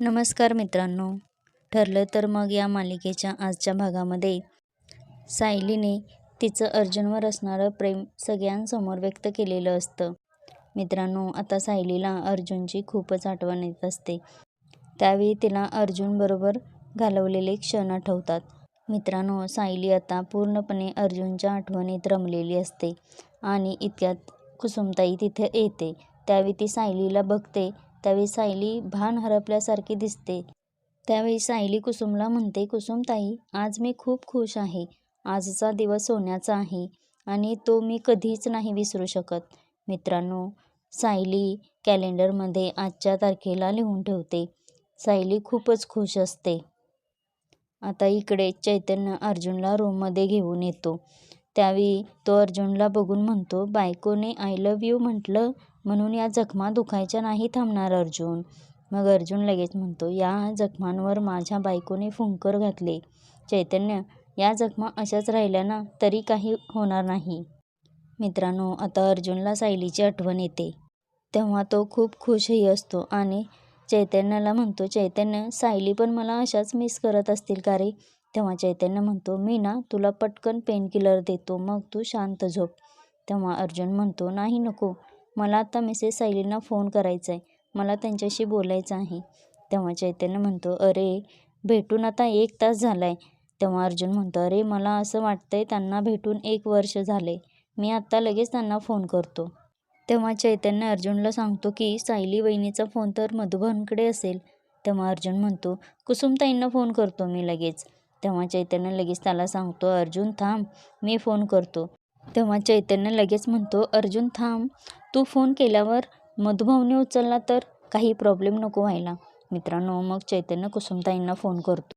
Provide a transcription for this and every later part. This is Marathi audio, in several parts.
नमस्कार मित्रांनो. ठरलं तर मग या मालिकेच्या आजच्या भागामध्ये सायलीने तिचं अर्जुनवर असणारं प्रेम सगळ्यांसमोर व्यक्त केलेलं असतं. मित्रांनो आता सायलीला अर्जुनची खूपच आठवण येत असते. त्यावेळी तिला अर्जुनबरोबर घालवलेले क्षण आठवतात. मित्रांनो सायली आता पूर्णपणे अर्जुनच्या आठवणीत रमलेली असते आणि इतक्यात कुसुमताई तिथे येते. त्यावेळी ती सायलीला बघते त्यावेळी सायली भान हरपल्यासारखी दिसते. त्यावेळी सायली कुसुमला म्हणते कुसुमताई आज मी खूप खुश आहे. आजचा दिवस सोन्याचा आहे आणि तो मी कधीच नाही विसरू शकत. मित्रांनो सायली कॅलेंडरमध्ये आजच्या तारखेला लिहून ठेवते. सायली खूपच खुश असते. आता इकडे चैतन्य अर्जुनला रूममध्ये घेऊन येतो. त्यावेळी तो अर्जुनला बघून म्हणतो बायकोने आय लव्ह यू म्हटलं म्हणून या जखमा दुखायच्या नाही थांबणार अर्जुन. मग अर्जुन लगेच म्हणतो या जखमांवर माझ्या बायकोने फुंकर घातले. चैतन्य या जखमा अशाच राहिल्या ना तरी काही होणार नाही. मित्रांनो आता अर्जुनला सायलीची आठवण येते. तेव्हा तो खूप खुशही असतो आणि चैतन्याला म्हणतो चैतन्य सायली पण मला अशाच मिस करत असतील का रे? तेव्हा चैतन्य म्हणतो मी ना तुला पटकन पेनकिलर देतो मग तू शांत झोप. तेव्हा अर्जुन म्हणतो नाही नको. मला आता मिसेस सायलींना फोन करायचा आहे. मला त्यांच्याशी बोलायचं आहे. तेव्हा चैतन्य म्हणतो अरे भेटून आता एक तास झाला आहे तेव्हा अर्जुन म्हणतो अरे मला असं वाटतंय त्यांना भेटून एक वर्ष झाले. मी आत्ता लगेच त्यांना फोन करतो. तेव्हा चैतन्य अर्जुनला सांगतो की सायली वहिनीचा फोन तर मधुबनकडे असेल. तेव्हा अर्जुन म्हणतो कुसुमताईंना फोन करतो मी लगेच. तेव्हा चैतन्य लगेच त्याला सांगतो अर्जुन थांब मी फोन करतो. तेव्हा चैतन्य लगेच म्हणतो अर्जुन थांब. तू फोन केल्यावर मधुभावने उचलला तर काही प्रॉब्लेम नको व्हायला. मित्रांनो मग चैतन्य कुसुमताईंना फोन करतो.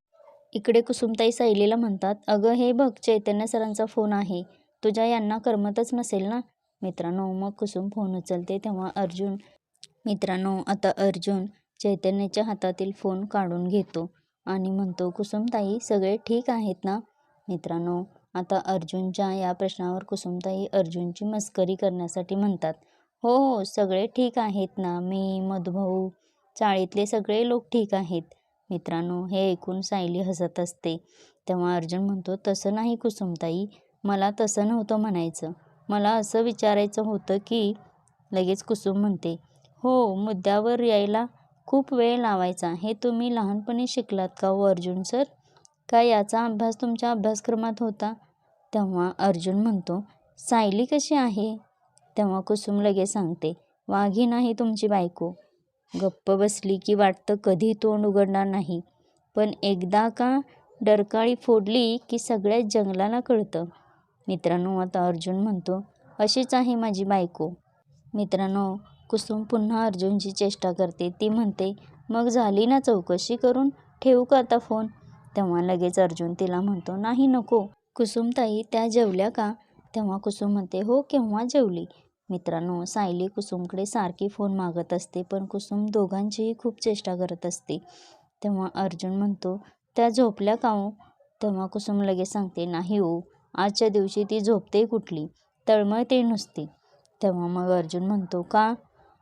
इकडे कुसुमताई सायलीला म्हणतात अगं हे बघ चैतन्य सरांचा फोन आहे. तुझ्या यांना करमतच नसेल ना? मित्रांनो मग कुसुम फोन उचलते तेव्हा अर्जुन मित्रांनो आता अर्जुन चैतन्याच्या हातातील फोन काढून घेतो आणि म्हणतो कुसुमताई सगळे ठीक आहेत ना? मित्रांनो आता अर्जुनच्या या प्रश्नावर कुसुमताई अर्जुनची मस्करी करण्यासाठी म्हणतात हो हो सगळे ठीक आहेत ना? मी मधुभाऊ चाळीतले सगळे लोक ठीक आहेत. मित्रांनो हे ऐकून सायली हसत असते. तेव्हा अर्जुन म्हणतो तसं नाही कुसुमताई मला तसं नव्हतं म्हणायचं. मला असं विचारायचं होतं की लगेच कुसुम म्हणते हो मुद्द्यावर यायला खूप वेळ लावायचा. हे तुम्ही लहानपणी शिकलात का हो अर्जुन सर? का याचा अभ्यास तुमच्या अभ्यासक्रमात होता? तेव्हा अर्जुन म्हणतो सायली कशी आहे? तेव्हा कुसुम लगेच सांगते वाघी नाही तुमची बायको. गप्प बसली की वाटतं कधी तोंड उघडणार नाही. पण एकदा का डरकाळी फोडली की सगळ्या जंगलाला कळतं. मित्रांनो आता अर्जुन म्हणतो अशीच आहे माझी बायको. मित्रांनो कुसुम पुन्हा अर्जुनची चेष्टा करते. ती म्हणते मग झाली ना चौकशी करून? ठेवू का आता फोन? तेव्हा लगेच अर्जुन तिला म्हणतो नाही नको कुसुमताई त्या जेवल्या का? तेव्हा कुसुम म्हणते हो केव्हा जेवली? मित्रांनो सायली कुसुमकडे सारखी फोन मागत असते पण कुसुम दोघांचीही खूप चेष्टा करत असते. तेव्हा अर्जुन म्हणतो त्या झोपल्या का हो? तेव्हा कुसुम लगेच सांगते नाही हो आजच्या दिवशी ती झोपते कुठली तळमळते नुसती. तेव्हा मग अर्जुन म्हणतो का?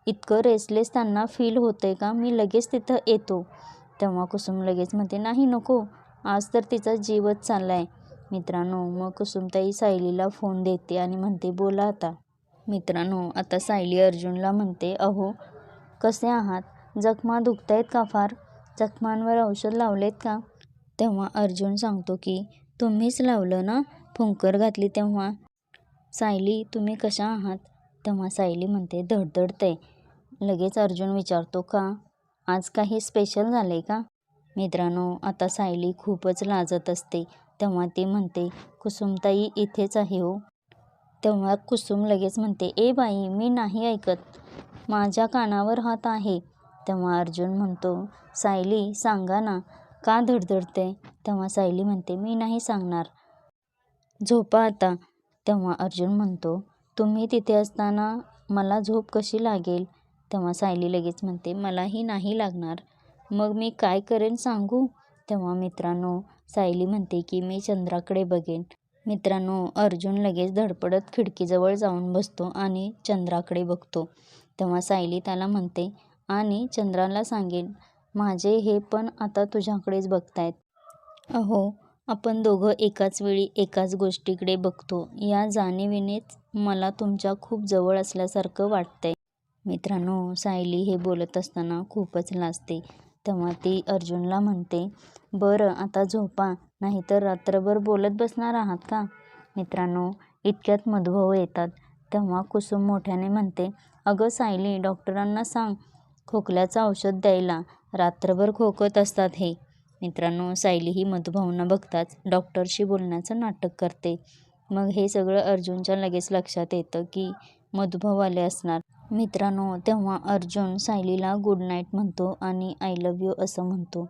इतकं रेसलेस त्यांना फील होतंय का? मी लगेच तिथं येतो. तेव्हा कुसुम लगेच म्हणते नाही नको आज तर तिचा जीवच चालला आहे मित्रांनो मग कुसुमताई सायलीला फोन देते आणि म्हणते बोला आता. मित्रांनो आता सायली अर्जुनला म्हणते अहो कसे आहात? जखमा दुखत आहेत का फार? जखमांवर औषध लावलेत का? तेव्हा अर्जुन सांगतो की तुम्हीच लावलं ना? फुंकर घातली तेव्हा. सायली तुम्ही कशा आहात? तेव्हा सायली म्हणते धडधडते लगेच अर्जुन विचारतो का? आज काही स्पेशल झालं आहे का? मित्रांनो आता सायली खूपच लाजत असते. तेव्हा ती म्हणते कुसुमताई इथेच आहे हो. तेव्हा कुसुम लगेच म्हणते ए बाई मी नाही ऐकत. माझ्या कानावर हात आहे. तेव्हा अर्जुन म्हणतो सायली सांगा ना का धडधडते तेव्हा सायली म्हणते मी नाही सांगणार. झोपा आता. तेव्हा अर्जुन म्हणतो तुम्ही तिथे असताना मला झोप कशी लागेल? तेव्हा सायली लगेच म्हणते मलाही नाही लागणार. मग मी काय करेन सांगू तेव्हा मित्रांनो सायली म्हणते की मी चंद्राकडे बघेन मित्रांनो अर्जुन लगेच धडपडत खिडकीजवळ जाऊन बसतो आणि चंद्राकडे बघतो तेव्हा सायली त्याला म्हणते आणि चंद्राला सांगेन माझे हे पण आता तुझ्याकडेच बघतायत. अहो, आपण दोघं एकाच वेळी एकाच गोष्टीकडे बघतो या जाणिवेनेच मला तुमच्या खूप जवळ असल्यासारखं वाटतंय. मित्रांनो, सायली हे बोलत असताना खूपच लाजते. तेव्हा ती अर्जुनला म्हणते, बरं आता झोपा, नाहीतर रात्रभर बोलत बसणार आहात का? मित्रांनो, इतक्यात मधुभाऊ येतात. तेव्हा कुसुम मोठ्याने म्हणते, अगं सायली, डॉक्टरांना सांग खोकल्याचं औषध द्यायला. रात्रभर खोकत असतात हे. मित्रांनो, सायली ही मधुभाऊंना बघताच डॉक्टरशी बोलण्याचं नाटक करते. मग हे सगळं अर्जुनच्या लगेच लक्षात येतं की मधुभाऊ आले असणार. मित्रांनो, तेव्हा अर्जुन सायलीला गुड नाईट म्हणतो आणि आय लव्ह यू असं म्हणतो.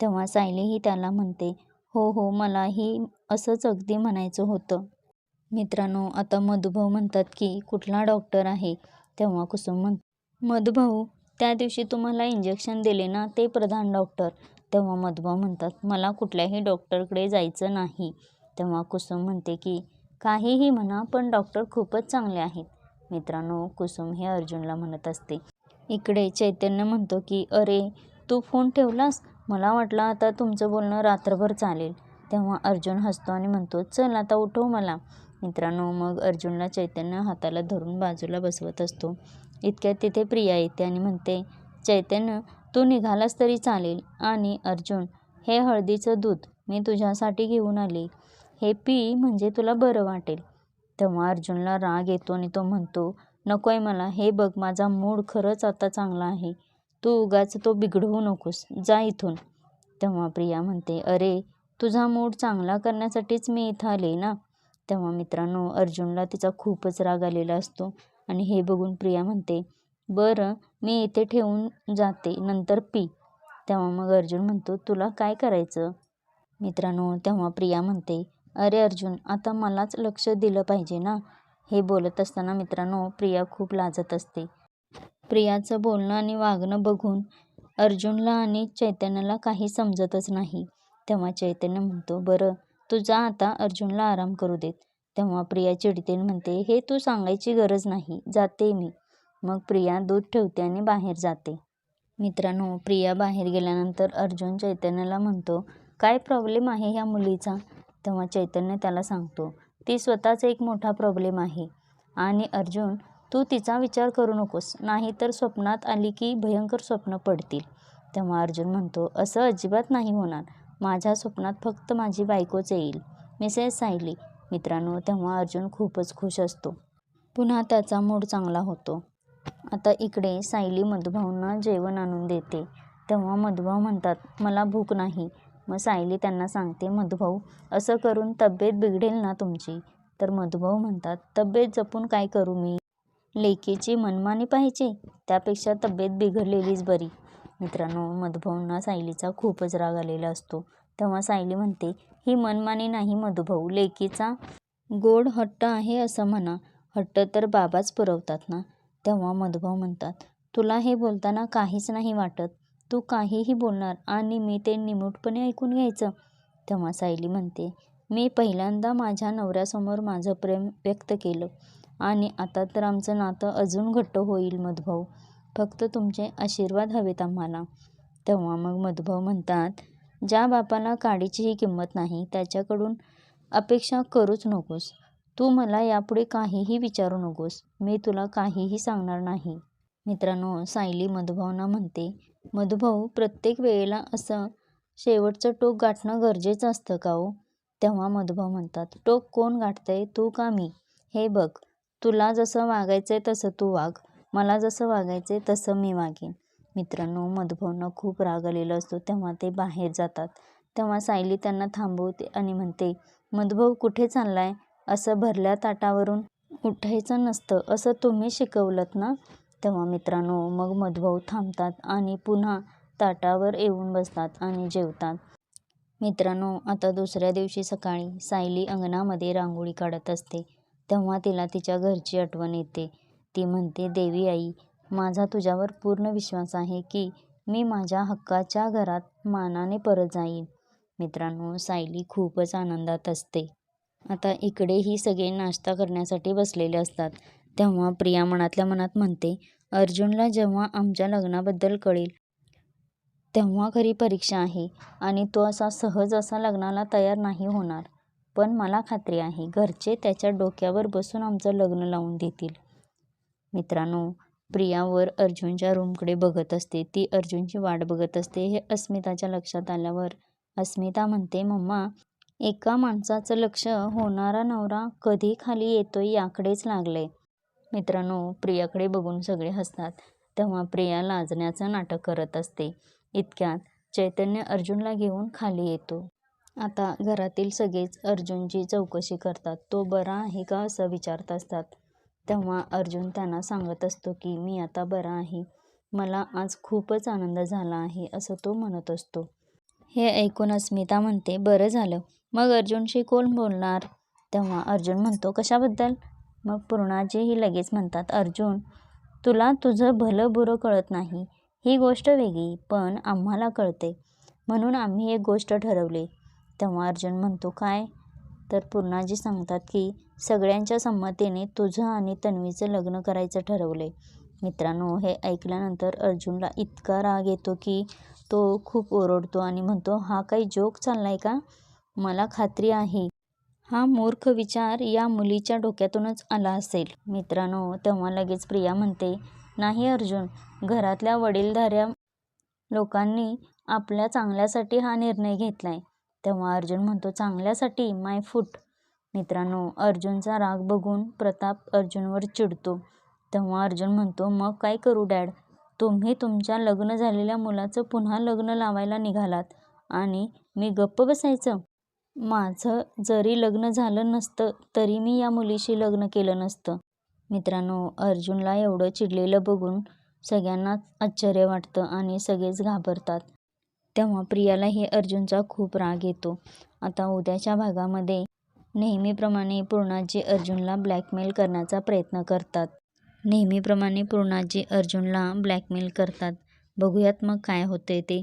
तेव्हा सायलीही त्याला म्हणते, हो हो, मलाही असंच अगदी म्हणायचं होतं. मित्रांनो, आता मधुभाऊ म्हणतात की कुठला डॉक्टर आहे? तेव्हा कुसुम म्हण मधुभाऊ, त्या दिवशी तुम्हाला इंजेक्शन दिले ना ते प्रधान डॉक्टर. तेव्हा मधुभाऊ म्हणतात, मला कुठल्याही डॉक्टरकडे जायचं नाही. तेव्हा कुसुम म्हणते की काहीही म्हणा, पण डॉक्टर खूपच चांगले आहेत. मित्रांनो, कुसुम हे अर्जुनला म्हणत असते. इकडे चैतन्य म्हणतो की अरे, तू फोन ठेवलास? मला वाटलं आता तुमचं बोलणं रात्रभर चालेल. तेव्हा अर्जुन हसतो आणि म्हणतो, चल आता उठव मला. मित्रांनो, मग अर्जुनला चैतन्य हाताला धरून बाजूला बसवत असतो. इतक्यात तिथे प्रिया येते आणि म्हणते, चैतन्य, तू निघालास तरी चालेल. आणि अर्जुन, हे हळदीचं दूध मी तुझ्यासाठी घेऊन आले. हे पी म्हणजे तुला बरं वाटेल. तेव्हा अर्जुनला राग येतो आणि तो म्हणतो, नकोय मला. हे बघ, माझा मूड खरंच आता चांगला आहे. तू उगाच तो बिघडवू नकोस. जा इथून. तेव्हा प्रिया म्हणते, अरे, तुझा मूड चांगला करण्यासाठीच मी इथं आले ना. तेव्हा मित्रांनो, अर्जुनला तिचा खूपच राग आलेला असतो आणि हे बघून प्रिया म्हणते, बरं, मी इथे ठेवून जाते, नंतर पी. तेव्हा मग अर्जुन म्हणतो, तुला काय करायचं? मित्रांनो, तेव्हा प्रिया म्हणते, अरे अर्जुन, आता मलाच लक्ष दिलं पाहिजे ना. हे बोलत असताना मित्रांनो, प्रिया खूप लाजत असते. प्रियाचं बोलणं आणि वागणं बघून अर्जुनला आणि चैतन्याला काही समजतच नाही. तेव्हा चैतन्य म्हणतो, बरं, तू जा आता, अर्जुनला आराम करू देत. तेव्हा प्रिया चिडते म्हणते, हे तू सांगायची गरज नाही, जाते मी. मग प्रिया दूध ठेवते आणि बाहेर जाते. मित्रांनो, प्रिया बाहेर गेल्यानंतर अर्जुन चैतन्याला म्हणतो, काय प्रॉब्लेम आहे ह्या मुलीचा? तेव्हा चैतन्य त्याला सांगतो, ती स्वतःच एक मोठा प्रॉब्लेम आहे. आणि अर्जुन, तू तिचा विचार करू नकोस, नाहीतर स्वप्नात आली की भयंकर स्वप्न पडतील. तेव्हा अर्जुन म्हणतो, असं अजिबात नाही होणार. माझ्या स्वप्नात फक्त माझी बायकोच येईल, मिसेस सायली. मित्रांनो, तेव्हा अर्जुन खूपच खुश असतो. पुन्हा त्याचा मूड चांगला होतो. आता इकडे सायली मधुभाऊंना जेवण आणून देते. तेव्हा मधुभाऊ म्हणतात, मला भूक नाही. मग सायली त्यांना सांगते, मधुभाऊ, असं करून तब्येत बिघडेल ना तुमची. तर मधुभाऊ म्हणतात, तब्येत जपून काय करू मी? लेकीची मनमानी पाहिजे? त्यापेक्षा तब्येत बिघडलेलीच बरी. मित्रांनो, मधुभाऊंना सायलीचा खूपच राग आलेला असतो. तेव्हा सायली म्हणते, ही मनमानी नाही मधुभाऊ, लेकीचा गोड हट्ट आहे असं म्हणा. हट्ट तर बाबाच पुरवतात ना. तेव्हा मधुभाऊ म्हणतात, तुला हे बोलताना काहीच नाही वाटत? तू काहीही बोलणार आणि मी ते निमूटपणे ऐकून घ्यायचं? तेव्हा सायली म्हणते, मी पहिल्यांदा माझ्या नवऱ्यासमोर माझं प्रेम व्यक्त केलं आणि आता तर आमचं नातं अजून घट्ट होईल मधुभाऊ. फक्त तुमचे आशीर्वाद हवेत आम्हाला. तेव्हा मग मधुभाऊ म्हणतात, ज्या बापाला काडीचीही किंमत नाही, त्याच्याकडून अपेक्षा करूच नकोस. तू मला यापुढे काहीही विचारू नकोस. मी तुला काहीही सांगणार नाही. मित्रांनो, सायली मधुभावना म्हणते, मधुभाऊ, प्रत्येक वेळेला असं शेवटचं टोक गाठणं गरजेचं असतं का हो? तेव्हा मधुभाऊ म्हणतात, टोक कोण गाठतंय, तू का मी? हे बघ, तुला जसं वागायचंय तसं तू वाग. मला जसं वागायचंय तसं मी वागेन. मित्रांनो, मधुभाऊंना खूप राग आलेला असतो. तेव्हा ते बाहेर जातात. तेव्हा सायली त्यांना थांबवते आणि म्हणते, मधुभाऊ, कुठे चाललाय? असं भरल्या ताटावरून उठायचं नसतं, असं तुम्ही शिकवलंत ना. तेव्हा मित्रांनो, मग मधुभाऊ थांबतात आणि पुन्हा ताटावर येऊन बसतात आणि जेवतात. मित्रांनो, आता दुसऱ्या दिवशी सकाळी सायली अंगणामध्ये रांगोळी काढत असते. तेव्हा तिला तिच्या घरची आठवण येते. ती म्हणते, देवी आई, माझा तुझ्यावर पूर्ण विश्वास आहे की मी माझ्या हक्काच्या घरात मानाने परत जाईन. मित्रांनो, सायली खूपच आनंदात असते. आता इकडेही सगळे नाश्ता करण्यासाठी बसलेले असतात. तेव्हा प्रिया मनातल्या मनात म्हणते, अर्जुनला जेव्हा आमच्या लग्नाबद्दल कळेल तेव्हा खरी परीक्षा आहे आणि तो असा सहज असा लग्नाला तयार नाही होणार. पण मला खात्री आहे घरचे त्याच्या डोक्यावर बसून आमचं लग्न लावून देतील. मित्रांनो प्रियावर अर्जुनच्या रूमकडे बघत असते. ती अर्जुनची वाट बघत असते. हे अस्मिताच्या लक्षात आल्यावर अस्मिता म्हणते मम्मा एका माणसाचं लक्ष होणारा नवरा कधी खाली येतोय याकडेच लागलंय. मित्रांनो प्रियाकडे बघून सगळे हसतात. तेव्हा प्रिया लाजण्याचं नाटक करत असते. इतक्यात चैतन्य अर्जुनला घेऊन खाली येतो. आता घरातील सगळेच अर्जुनची चौकशी करतात. तो बरा आहे का असं विचारत असतात. तेव्हा अर्जुन त्यांना सांगत असतो की मी आता बरा आहे. मला आज खूपच आनंद झाला आहे असं तो म्हणत असतो. हे ऐकून अस्मिता म्हणते बरं झालं. मग अर्जुनशी कोण बोलणार? तेव्हा अर्जुन म्हणतो कशाबद्दल? मग पूर्णाजीही लगेच म्हणतात अर्जुन तुला तुझं भलं बुरं कळत नाही. ही गोष्ट वेगळी पण आम्हाला कळते. म्हणून आम्ही एक गोष्ट ठरवली. तेव्हा अर्जुन म्हणतो काय? तर पूर्णाजी सांगतात की सगळ्यांच्या संमतीने तुझं आणि तन्वीचं लग्न करायचं ठरवले. मित्रांनो हे ऐकल्यानंतर अर्जुनला इतका राग येतो की तो खूप ओरडतो आणि म्हणतो हा काही जोक चाललाय का? मला खात्री आहे. हा मूर्ख विचार या मुलीच्या डोक्यातूनच आला असेल. मित्रांनो तेव्हा लगेच प्रिया म्हणते नाही अर्जुन घरातल्या वडीलधाऱ्या लोकांनी आपल्या चांगल्यासाठी हा निर्णय घेतलाय. तेव्हा अर्जुन म्हणतो चांगल्यासाठी? माय फूट. मित्रांनो अर्जुनचा राग बघून प्रताप अर्जुनवर चिडतो. तेव्हा अर्जुन म्हणतो मग काय करू डॅड? तुम्ही तुमच्या लग्न झालेल्या मुलाचं पुन्हा लग्न लावायला निघालात आणि मी गप्प बसायचं? माझं जरी लग्न झालं नसतं तरी मी या मुलीशी लग्न केलं नसतं. मित्रांनो अर्जुनला एवढं चिडलेलं बघून सगळ्यांनाच आश्चर्य वाटतं आणि सगळेच घाबरतात. तेव्हा प्रियालाही अर्जुनचा खूप राग येतो. आता उद्याच्या भागामध्ये नेहमीप्रमाणे पूर्णाजी अर्जुनला ब्लॅकमेल करण्याचा प्रयत्न करतात. नेहमीप्रमाणे पूर्णाजी अर्जुनला ब्लॅकमेल करतात. बघूयात मग काय होते ते.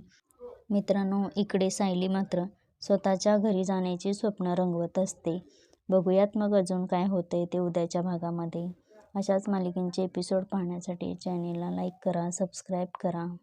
मित्रांनो इकडे सायली मात्र स्वतःच्या घरी जाण्याची स्वप्न रंगवत असते. बघूयात मग अजून काय होतंय ते उद्याच्या भागामध्ये. अशाच मालिकेंचे एपिसोड पाहण्यासाठी चॅनेलला लाईक करा सबस्क्राईब करा.